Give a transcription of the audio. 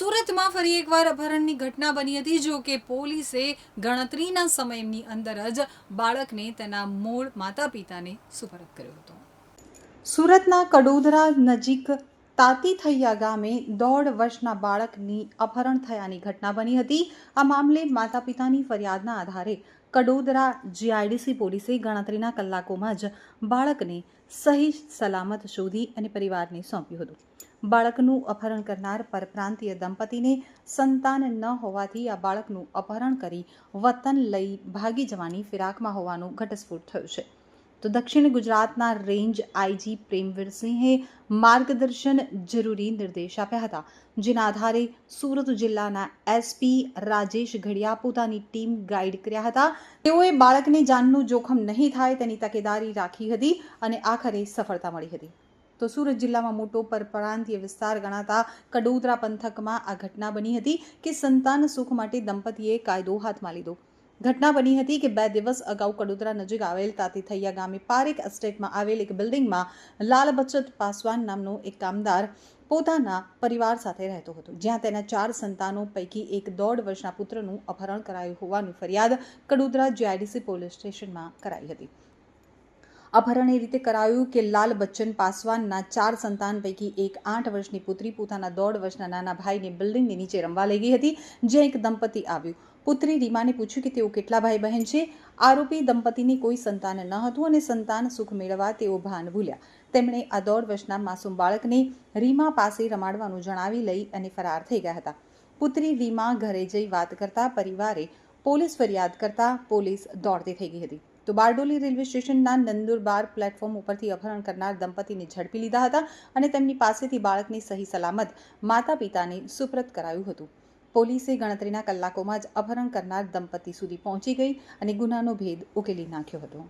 સુરતમાં ફરી એકવાર અપહરણની ઘટના બની હતી. જો કે પોલીસે ગણતરીના સમયની અંદર જ બાળકને તેના મૂળ માતા પિતાને સુપરત કર્યો હતો. સુરતના કડોદરા નજીક તાતીથૈયા ગામે દોઢ વર્ષના બાળકની અપહરણ થયાની ઘટના બની હતી. આ મામલે માતા પિતાની ફરિયાદના આધારે કડોદરા જીઆઈડીસી પોલીસે ગણતરીના કલાકોમાં જ બાળકને સહી સલામત શોધી અને પરિવારને સોંપ્યું હતું. બાળકનું અપહરણ કરનાર પરપ્રાંતીય દંપતીને સંતાન ન હોવાથી આ બાળકનું અપહરણ કરી વતન લઈ ભાગી જવાની ફિરાકમાં હોવાનું ઘટસ્ફોટ થયું છે. તો દક્ષિણ ગુજરાતના રેન્જ આઈજી પ્રેમવીરસિંહે માર્ગદર્શન જરૂરી નિર્દેશ આપ્યા હતા, જેના આધારે સુરત જિલ્લાના એસપી રાજેશ ઘડિયા પોતાની ટીમ ગાઈડ કર્યા હતા. તેઓએ બાળકને જાનનું જોખમ નહીં થાય તેની તકેદારી રાખી હતી અને આખરે સફળતા મળી હતી. તો સુરત જિલ્લામાં મોટો પરપ્રાંતીય વિસ્તાર ગણાતા કડોદરા પંથકમાં આ ઘટના બની હતી કે સંતાન સુખ માટે દંપતીએ કાયદો હાથમાં લીધો. ઘટના બની હતી કે બે દિવસ અગાઉ કડોદરા નજીક આવેલ તાતીથૈયા ગામે પારેખ એસ્ટેટમાં આવેલ એક બિલ્ડિંગમાં લાલ બચત પાસવાન નામનો એક કામદાર પોતાના પરિવાર સાથે રહેતો હતો. જ્યાં તેના ચાર સંતાનો પૈકી એક દોઢ વર્ષના પુત્રનું અપહરણ કરાયું હોવાની ફરિયાદ કડોદરા જીઆઈડીસી પોલીસ સ્ટેશનમાં કરાઈ હતી. અપહરણ એ રીતે કરાયું કે લાલ બચ્ચન પાસવાનના ચાર સંતાન પૈકી એક આઠ વર્ષની પુત્રી પોતાના દોઢ વર્ષના નાના ભાઈને બિલ્ડિંગની નીચે રમવા લઈ ગઈ હતી, જ્યાં એક દંપતી આવ્યું. પુત્રી રીમાને પૂછ્યું કે તેઓ કેટલા ભાઈ બહેન છે? આરોપી દંપતીને કોઈ સંતાન ન હતું અને સંતાન સુખ મેળવવા તેઓ ભાન ભૂલ્યા. તેમણે આ દોઢ વર્ષના માસૂમ બાળકને રીમા પાસે રમાડવાનું જણાવી લઈ અને ફરાર થઈ ગયા હતા. પુત્રી રીમા ઘરે જઈ વાત કરતા પરિવારે પોલીસ ફરિયાદ કરતા પોલીસ દોડતી થઈ ગઈ હતી. તો બારડોલી રેલવે સ્ટેશનના નંદુરબાર પ્લેટફોર્મ ઉપરથી અપહરણ કરનાર દંપતીને ઝડપી લીધા હતા અને તેમની પાસેથી બાળકની સહી સલામત માતા પિતાને સુપ્રત કરાયું હતું. પોલીસે ગણતરીના કલાકોમાં જ અપહરણ કરનાર દંપતી સુધી પહોંચી ગઈ અને ગુનાનો ભેદ ઉકેલી નાખ્યો હતો.